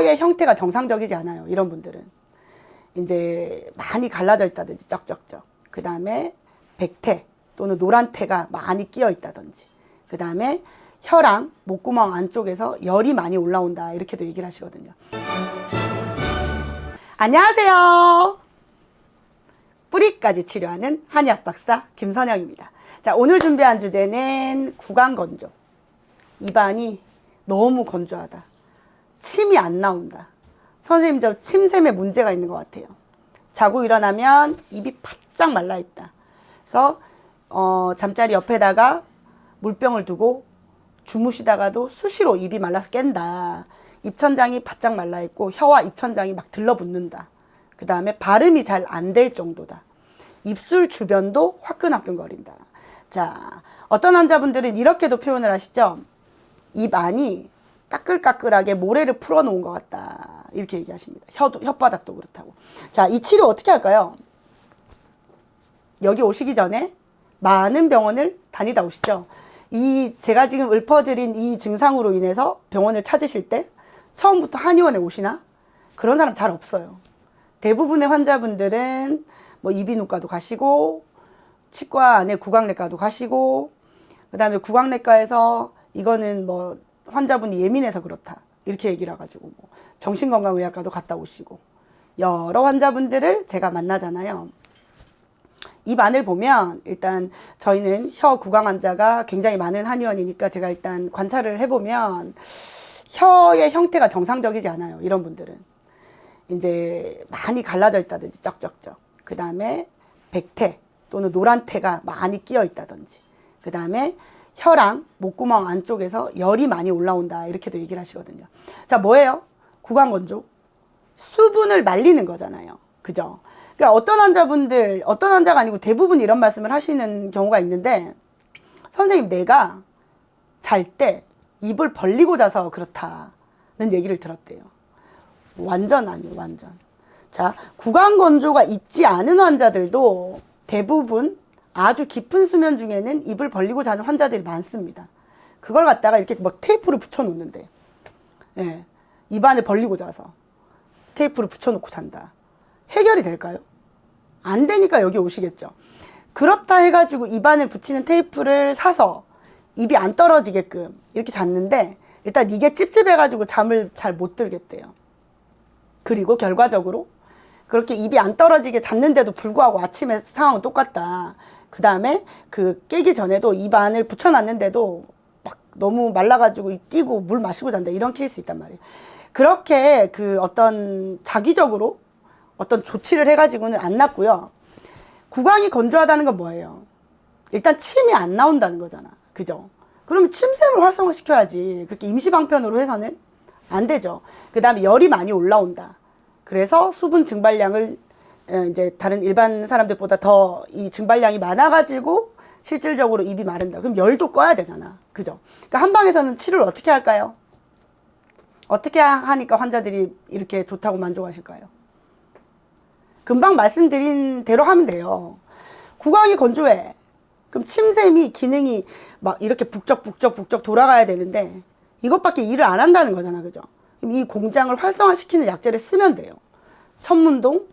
혀의 형태가 정상적이지 않아요. 이런 분들은. 이제 많이 갈라져 있다든지 쩍쩍쩍. 그 다음에 백태 또는 노란태가 많이 끼어 있다든지. 그 다음에 혀랑 목구멍 안쪽에서 열이 많이 올라온다. 이렇게도 얘기를 하시거든요. 안녕하세요. 뿌리까지 치료하는 한의학 박사 김선영입니다. 자, 오늘 준비한 주제는 구강 건조. 입안이 너무 건조하다. 침이 안 나온다. 선생님, 저 침샘에 문제가 있는 것 같아요. 자고 일어나면 입이 바짝 말라 있다. 그래서, 어, 잠자리 옆에다가 물병을 두고 주무시다가도 수시로 입이 말라서 깬다. 입천장이 바짝 말라 있고 혀와 입천장이 막 들러붙는다. 그 다음에 발음이 잘 안 될 정도다. 입술 주변도 화끈화끈거린다. 자, 어떤 환자분들은 이렇게도 표현을 하시죠. 입 안이 까끌까끌하게 모래를 풀어놓은 것 같다. 이렇게 얘기하십니다. 혀도, 혓바닥도 그렇다고. 자, 이 치료 어떻게 할까요? 여기 오시기 전에 많은 병원을 다니다 오시죠. 이 제가 지금 읊어드린 이 증상으로 인해서 병원을 찾으실 때 처음부터 한의원에 오시나? 그런 사람 잘 없어요. 대부분의 환자분들은 뭐 이비인후과도 가시고 치과 안에 구강내과도 가시고 그다음에 구강내과에서 이거는 뭐 환자분이 예민해서 그렇다 이렇게 얘기를 해가지고 뭐 정신건강의학과도 갔다 오시고 여러 환자분들을 제가 만나잖아요. 입 안을 보면 일단 저희는 혀 구강 환자가 굉장히 많은 한의원이니까 제가 일단 관찰을 해보면 혀의 형태가 정상적이지 않아요. 이런 분들은 이제 많이 갈라져 있다든지 쩍쩍쩍. 그 다음에 백태 또는 노란태가 많이 끼어 있다든지. 그 다음에 혀랑 목구멍 안쪽에서 열이 많이 올라온다. 이렇게도 얘기를 하시거든요. 자, 뭐예요? 구강 건조. 수분을 말리는 거잖아요. 그죠? 그러니까 어떤 환자분들, 어떤 환자가 아니고 대부분 이런 말씀을 하시는 경우가 있는데, 선생님, 내가 잘 때 입을 벌리고 자서 그렇다는 얘기를 들었대요. 완전 아니에요, 완전. 자, 구강 건조가 있지 않은 환자들도 대부분 아주 깊은 수면 중에는 입을 벌리고 자는 환자들이 많습니다. 그걸 갖다가 이렇게 뭐 테이프를 붙여 놓는데, 예, 입안을 벌리고 자서 테이프를 붙여 놓고 잔다. 해결이 될까요? 안 되니까 여기 오시겠죠. 그렇다 해가지고 입안을 붙이는 테이프를 사서 입이 안 떨어지게끔 이렇게 잤는데 일단 이게 찝찝해가지고 잠을 잘 못 들겠대요. 그리고 결과적으로 그렇게 입이 안 떨어지게 잤는데도 불구하고 아침에 상황은 똑같다. 그 다음에 그 깨기 전에도 입안을 붙여놨는데도 막 너무 말라가지고 뛰고 물 마시고 잔다. 이런 케이스 있단 말이에요. 그렇게 그 어떤 자기적으로 어떤 조치를 해가지고는 안 났고요. 구강이 건조하다는 건 뭐예요? 일단 침이 안 나온다는 거잖아. 그죠? 그러면 침샘을 활성화시켜야지. 그렇게 임시방편으로 해서는 안 되죠. 그 다음에 열이 많이 올라온다. 그래서 수분 증발량을 어, 이제 다른 일반 사람들보다 더 이 증발량이 많아가지고 실질적으로 입이 마른다. 그럼 열도 꺼야 되잖아. 그죠? 그러니까 한방에서는 치료를 어떻게 할까요? 어떻게 하니까 환자들이 이렇게 좋다고 만족하실까요? 금방 말씀드린 대로 하면 돼요. 구강이 건조해. 그럼 침샘이 기능이 막 이렇게 북적북적 북적 돌아가야 되는데 이것밖에 일을 안 한다는 거잖아. 그죠? 그럼 이 공장을 활성화시키는 약재를 쓰면 돼요. 천문동,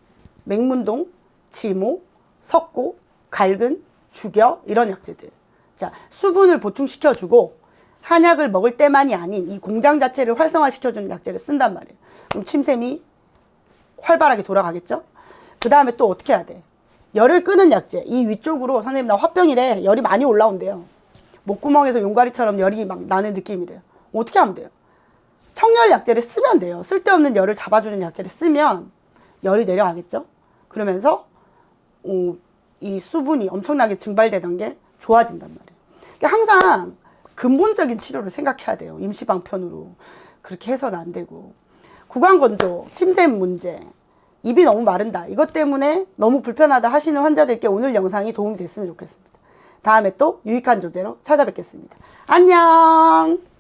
맹문동, 지모, 석고, 갈근, 죽여 이런 약재들. 자, 수분을 보충시켜 주고 한약을 먹을 때만이 아닌 이 공장 자체를 활성화시켜 주는 약재를 쓴단 말이에요. 그럼 침샘이 활발하게 돌아가겠죠? 그 다음에 또 어떻게 해야 돼? 열을 끄는 약재. 이 위쪽으로 선생님 나 화병이래. 열이 많이 올라온대요. 목구멍에서 용가리처럼 열이 막 나는 느낌이래요. 어떻게 하면 돼요? 청열 약재를 쓰면 돼요. 쓸데없는 열을 잡아주는 약재를 쓰면 열이 내려가겠죠? 그러면서 어, 이 수분이 엄청나게 증발되던 게 좋아진단 말이에요. 그러니까 항상 근본적인 치료를 생각해야 돼요. 임시방편으로. 그렇게 해서는 안 되고. 구강건조, 침샘 문제, 입이 너무 마른다. 이것 때문에 너무 불편하다 하시는 환자들께 오늘 영상이 도움이 됐으면 좋겠습니다. 다음에 또 유익한 조제로 찾아뵙겠습니다. 안녕!